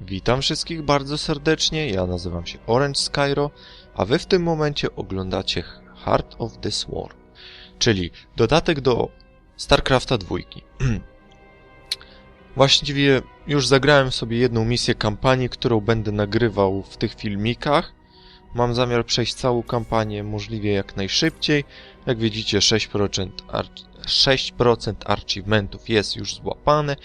Witam wszystkich bardzo serdecznie, ja nazywam się Orange Skyro, a wy w tym momencie oglądacie Heart of the Swarm, czyli dodatek do StarCrafta 2. Właściwie już zagrałem sobie jedną misję kampanii, którą będę nagrywał w tych filmikach. Mam zamiar przejść całą kampanię możliwie jak najszybciej. Jak widzicie 6%, ar 6% achievementów jest już złapane,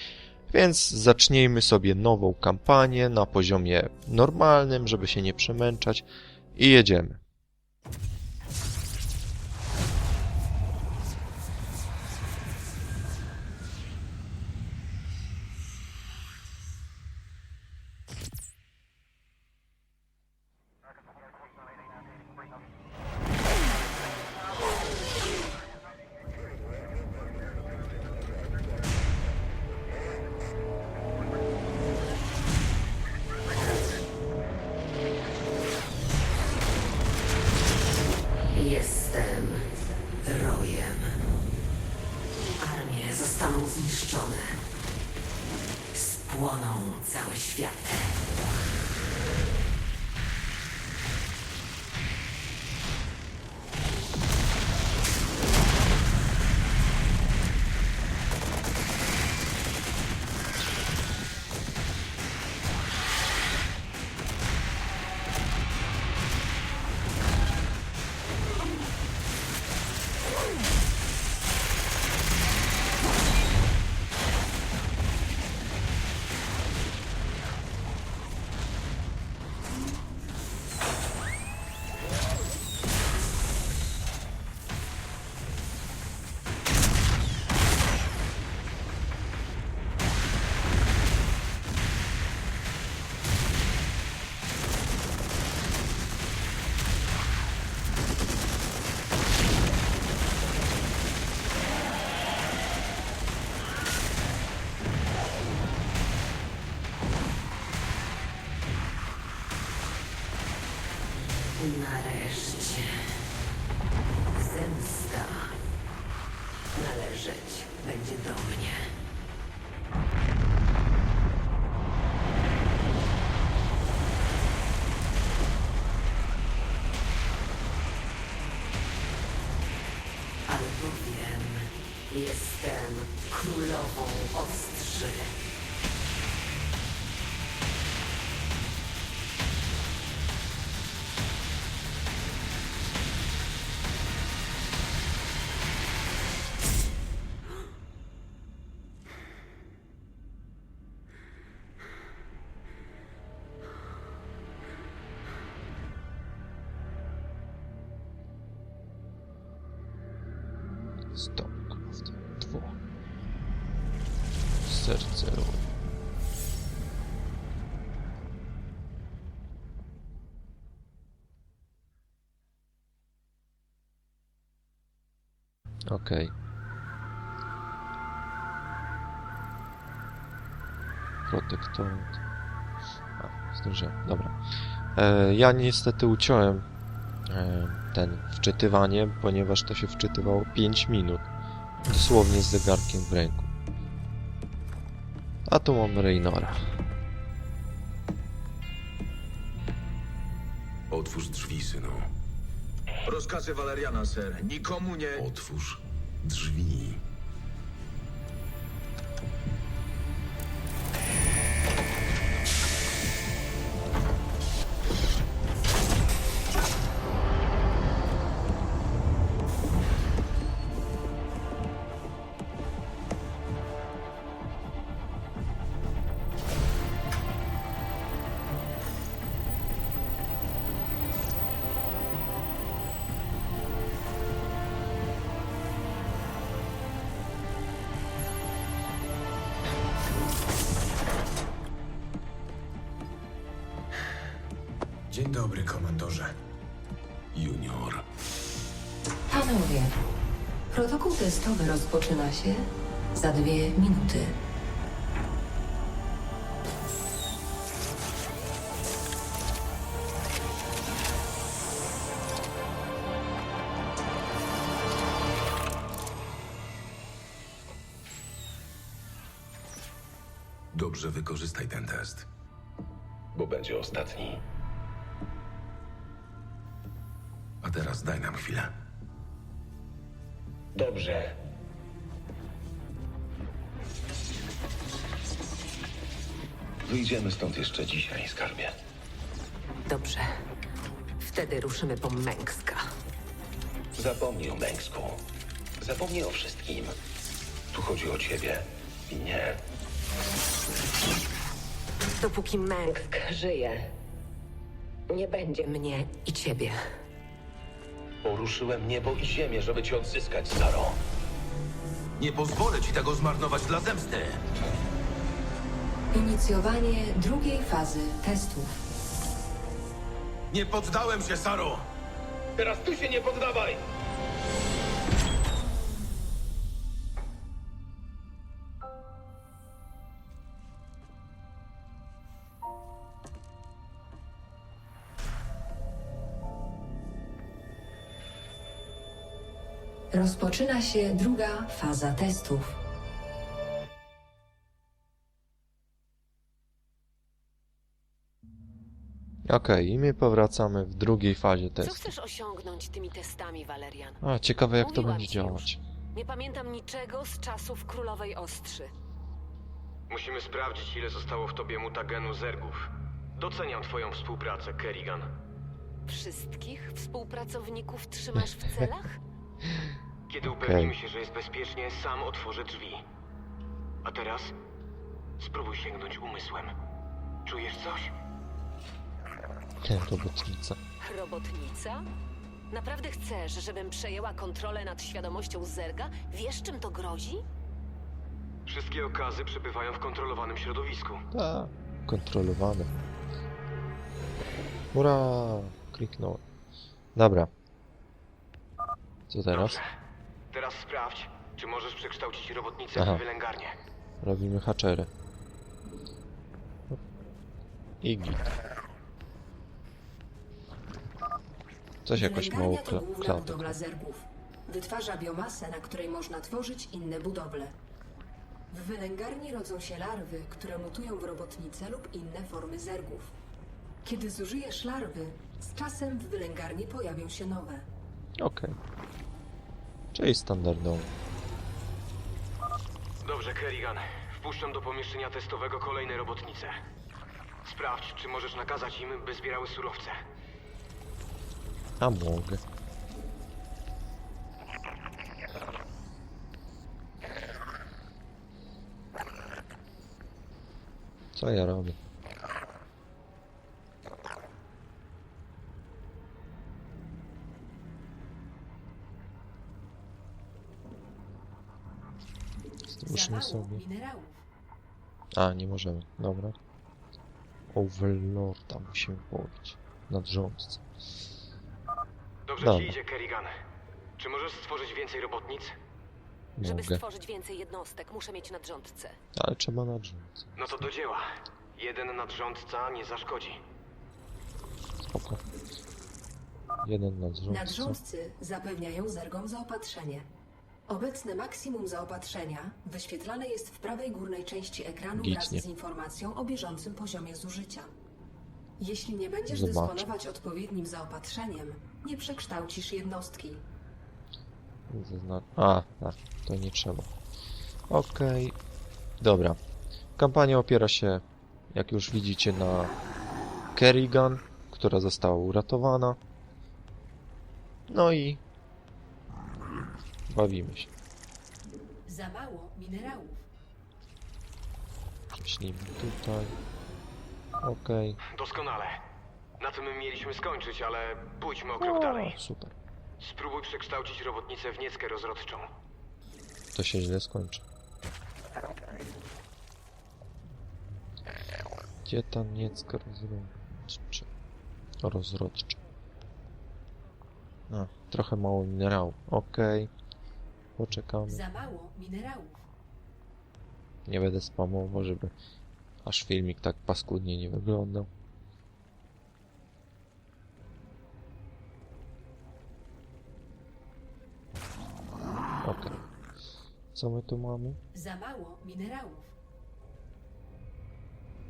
więc zacznijmy sobie nową kampanię na poziomie normalnym, żeby się nie przemęczać i jedziemy. Jestem rojem. Armie zostaną zniszczone. Spłoną całe światy. others. StarCraft 2 Serce roju. Okej. Protectorate. A, zdążyłem, dobra. E, ja niestety uciąłem ten wczytywanie, ponieważ to się wczytywało 5 minut. Dosłownie z zegarkiem w ręku. A tu mamy Reynora. Otwórz drzwi, synu. Rozkazy Waleriana, ser. Nikomu nie... Otwórz drzwi. Dobry, komandorze. Junior. Panowie, protokół testowy rozpoczyna się za dwie minuty. Dobrze wykorzystaj ten test. bo będzie ostatni. Teraz daj nam chwilę. Dobrze. Wyjdziemy stąd jeszcze dzisiaj, skarbie. Dobrze. Wtedy ruszymy po Mękska. Zapomnij o Męsku. Zapomnij o wszystkim. Tu chodzi o ciebie i nie. Dopóki Męksk żyje, nie będzie mnie i ciebie. Poruszyłem niebo i ziemię, żeby cię odzyskać, Saro. Nie pozwolę ci tego zmarnować dla zemsty! Inicjowanie drugiej fazy testów. Nie poddałem się, Saro! Teraz tu się nie poddawaj! Rozpoczyna się druga faza testów. Okej, i my powracamy w drugiej fazie Co testu. chcesz osiągnąć tymi testami, Valerian? A, ciekawe jak to Mówiłam będzie ci już. działać. Nie pamiętam niczego z czasów Królowej Ostrzy. Musimy sprawdzić, ile zostało w tobie mutagenu zergów. Doceniam twoją współpracę, Kerrigan. Wszystkich współpracowników trzymasz w celach? Kiedy upewnimy się, że jest bezpiecznie, sam otworzę drzwi. A teraz spróbuj sięgnąć umysłem. Czujesz coś? Robotnica. Robotnica? Naprawdę chcesz, żebym przejęła kontrolę nad świadomością Zerga? Wiesz, czym to grozi? Wszystkie okazy przebywają w kontrolowanym środowisku. Tak, kontrolowane. Ura, kliknąłem. Dobra. Co teraz? Dobrze. Teraz sprawdź, czy możesz przekształcić robotnicę Aha. w wylęgarnię. Robimy haczery. I git. Coś jakoś mało to kla główna klatek. budowla zergów. Wytwarza biomasę, na której można tworzyć inne budowle. W wylęgarni rodzą się larwy, które mutują w robotnice lub inne formy zergów. Kiedy zużyjesz larwy, z czasem w wylęgarni pojawią się nowe. Okej. Czyli standardowo. Dobrze, Kerrigan. Wpuszczam do pomieszczenia testowego kolejne robotnice. Sprawdź, czy możesz nakazać im, by zbierały surowce. A mogę. Co ja robię? Sobie. A, nie możemy. Dobra. Overlorda musimy połowić. Nadrządcę. Dobrze Dobra. ci idzie, Kerrigan. Czy możesz stworzyć więcej robotnic? Żeby Mogę. stworzyć więcej jednostek, muszę mieć nadrządcę. Ale trzeba nadrządcę. No to do dzieła. Jeden nadrządca nie zaszkodzi. Spoko. Jeden nadrządca. Nadrządcy zapewniają zergom zaopatrzenie. Obecne maksimum zaopatrzenia wyświetlane jest w prawej górnej części ekranu wraz z informacją o bieżącym poziomie zużycia. Jeśli nie będziesz Zobacz. dysponować odpowiednim zaopatrzeniem, nie przekształcisz jednostki. Zazna- A, tak, to nie trzeba. Okej. Dobra. Kampania opiera się, jak już widzicie, na Kerrigan, która została uratowana. No i bawimy się. Za mało minerałów. Myślimy tutaj. Okej. Doskonale. Na tym mieliśmy skończyć, ale pójdźmy o krok dalej. Super. Spróbuj przekształcić robotnicę w nieckę rozrodczą. To się źle skończy. Gdzie ta niecka rozrodcza? Rozrodcza. A, trochę mało minerału. Okej. Poczekamy. Za mało minerałów. Nie będę spamował, żeby aż filmik tak paskudnie nie wyglądał. Okej. Co my tu mamy? Za mało minerałów.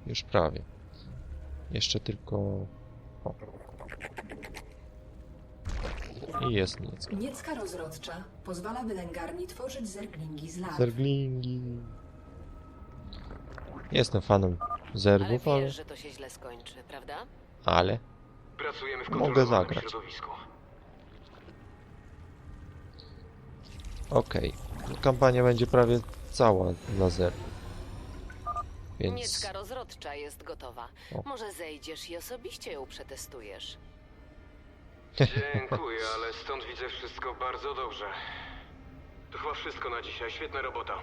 Już prawie. Jeszcze tylko... O. I jest nic. Niecka rozrodcza pozwala wylęgarni tworzyć zerglingi z larw. Zerglingi. Jestem fanem Ale zergów, ale... wiesz, że to się źle skończy, prawda? Ale... Pracujemy w Mogę kontrolowanym zagrać. środowisku. Okej. Kampania będzie prawie cała dla zergów. Więc... Niecka rozrodcza jest gotowa. O. Może zejdziesz i osobiście ją przetestujesz. Dziękuję, ale stąd widzę wszystko bardzo dobrze. To chyba wszystko na dzisiaj. Świetna robota.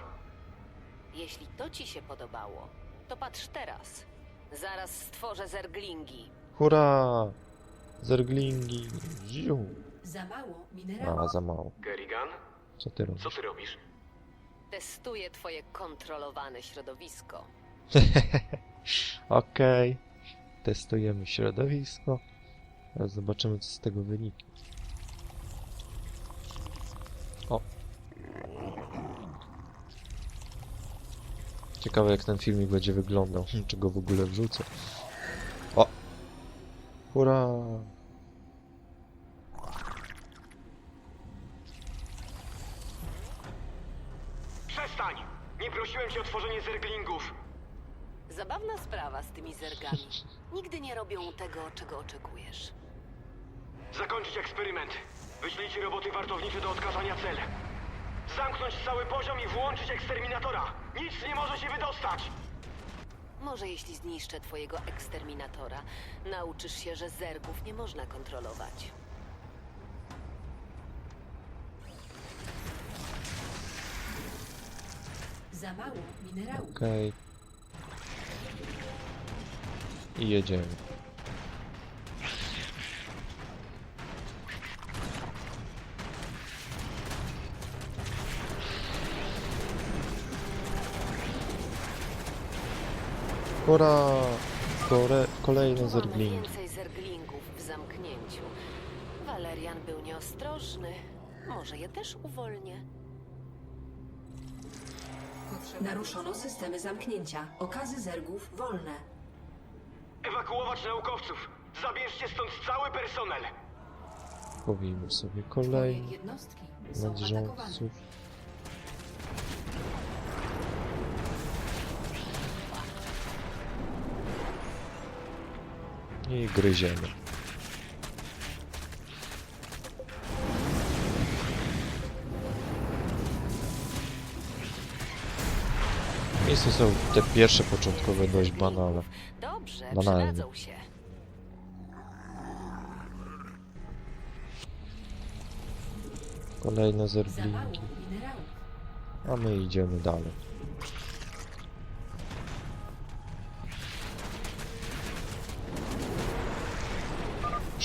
Jeśli to ci się podobało, to patrz teraz. Zaraz stworzę zerglingi. Hurra! Zerglingi. Ziu. Za mało minerałów. A, za mało. Kerrigan, Co ty co robisz? ty robisz? Testuję twoje kontrolowane środowisko. Okej. Testujemy środowisko. Teraz zobaczymy, co z tego wyniknie. O. Ciekawe, jak ten filmik będzie wyglądał. Czy go w ogóle wrzucę. O! Hurra! Przestań! Nie prosiłem cię o tworzenie zerglingów! Zabawna sprawa z tymi zergami. Nigdy nie robią tego, czego oczekujesz. Zakończyć eksperyment. Wyślijcie roboty wartownicze do odkazania cel. Zamknąć cały poziom i włączyć eksterminatora. Nic nie może się wydostać! Może jeśli zniszczę twojego eksterminatora, nauczysz się, że zergów nie można kontrolować. Za mało minerałów. Okej. I jedziemy. Hurra! Kore kolejne Czuwam zerglingi. więcej zerglingów w zamknięciu. Walerian był nieostrożny. Może je też uwolnię. Naruszono systemy zamknięcia. Okazy zergów wolne. Ewakuować naukowców! Zabierzcie stąd cały personel! Powinny sobie Twoje kolejne jednostki są atakowane. I gryziemy. Miejsce są te pierwsze początkowe dość banalne. Dobrze, przydadzą się. Kolejne minerałów. A my idziemy dalej.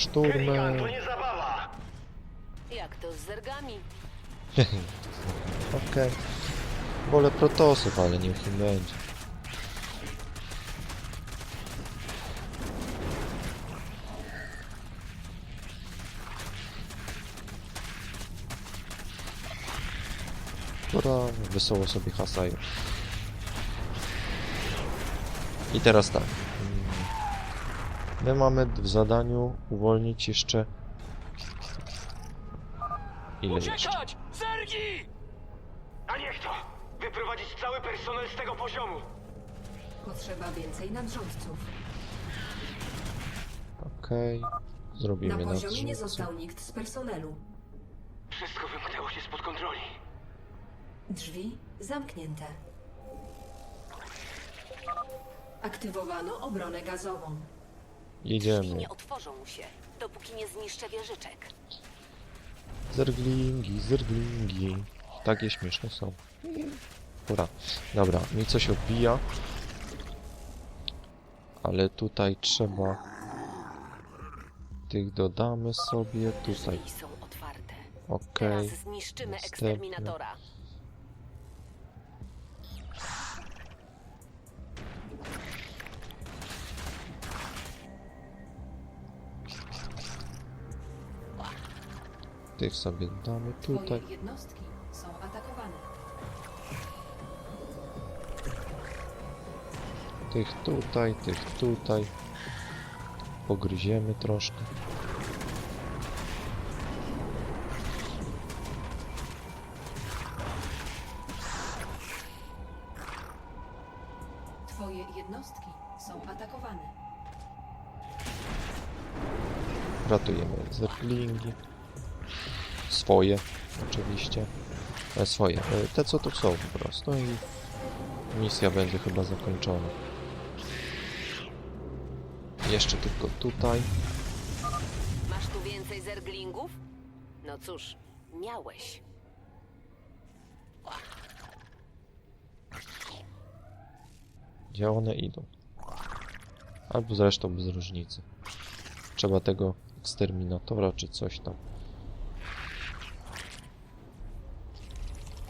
Kerrigan, Szturmem. to nie zabawa! Jak to z zergami? Okej. Wolę protosów, ale niech im będzie. Która wesoło sobie hasają. I teraz tak. My mamy w zadaniu uwolnić jeszcze... Ile jeszcze? Zergi! A niech to! Wyprowadzić cały personel z tego poziomu! Potrzeba więcej nadrządców. Okej. Zrobimy Na na poziomie nie został nikt z personelu. Wszystko wymknęło się spod kontroli. Drzwi zamknięte. Aktywowano obronę gazową. Drzwi Jedziemy. nie otworzą się, dopóki nie zniszczę wieżyczek. Zerglingi, zerglingi. Takie śmieszne są. Dobra, dobra, mi coś odbija. Ale tutaj trzeba... Tych dodamy sobie, tutaj. Drzwi są otwarte. Okej. Teraz zniszczymy Następne. eksterminatora. Tych sobie damy Twoje tutaj. jednostki są atakowane. Tych tutaj, tych tutaj. pogryziemy troszkę. Twoje jednostki są atakowane. Ratujemy zerglingi. Swoje, oczywiście. E, swoje. E, te, co tu są po prostu. I misja będzie chyba zakończona. Jeszcze tylko tutaj. Masz tu więcej zerglingów? No cóż, miałeś. Gdzie one idą? Albo zresztą bez różnicy. Trzeba tego eksterminatora czy coś tam.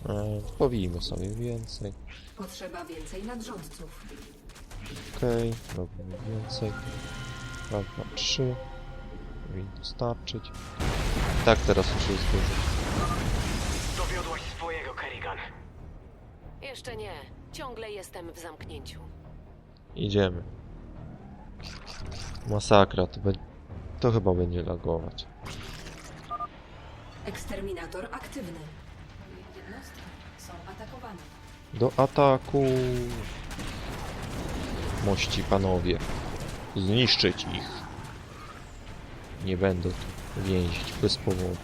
E, powijmy sobie więcej. Potrzeba więcej nadrządców. Okej, robimy więcej. Raz, dwa, trzy. Powinno starczyć. Tak, teraz już jest dużo. Dowiodłaś swojego, Kerrigan. Jeszcze nie. Ciągle jestem w zamknięciu. Idziemy. Masakra, to, be... to chyba będzie lagować. Eksterminator aktywny. Do ataku! Mości panowie. Zniszczyć ich. Nie będę tu więzić bez powodu.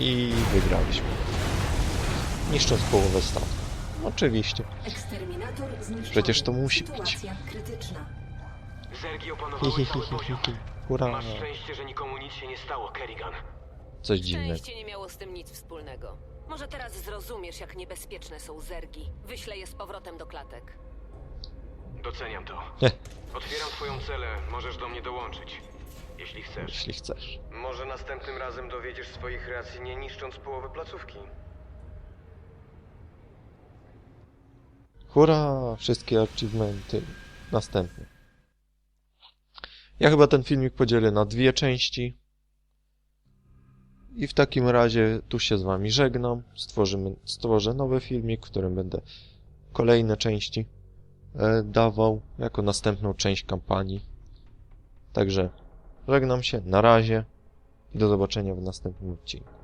I wygraliśmy. Niszcząc połowę statku. Oczywiście. Przecież to musi być. Krytyczna. Zergi Hi, opanowały hi, cały hi, hi, poziom. hi. Hurra. Masz szczęście, że nikomu nic się nie stało, Kerrigan. Coś dziwnego. Szczęście nie miało z tym nic wspólnego. Może teraz zrozumiesz, jak niebezpieczne są zergi. Wyślę je z powrotem do klatek. Doceniam to. Nie, Otwieram twoją celę, możesz do mnie dołączyć. Jeśli chcesz. jeśli chcesz. Może następnym razem dowiedziesz swoich racji, nie niszcząc połowy placówki. Hurra! Wszystkie achievementy. Następny. Ja chyba ten filmik podzielę na dwie części. I w takim razie tu się z wami żegnam. Stworzymy, stworzę nowy filmik, w którym będę kolejne części e, dawał jako następną część kampanii. Także żegnam się, na razie i do zobaczenia w następnym odcinku.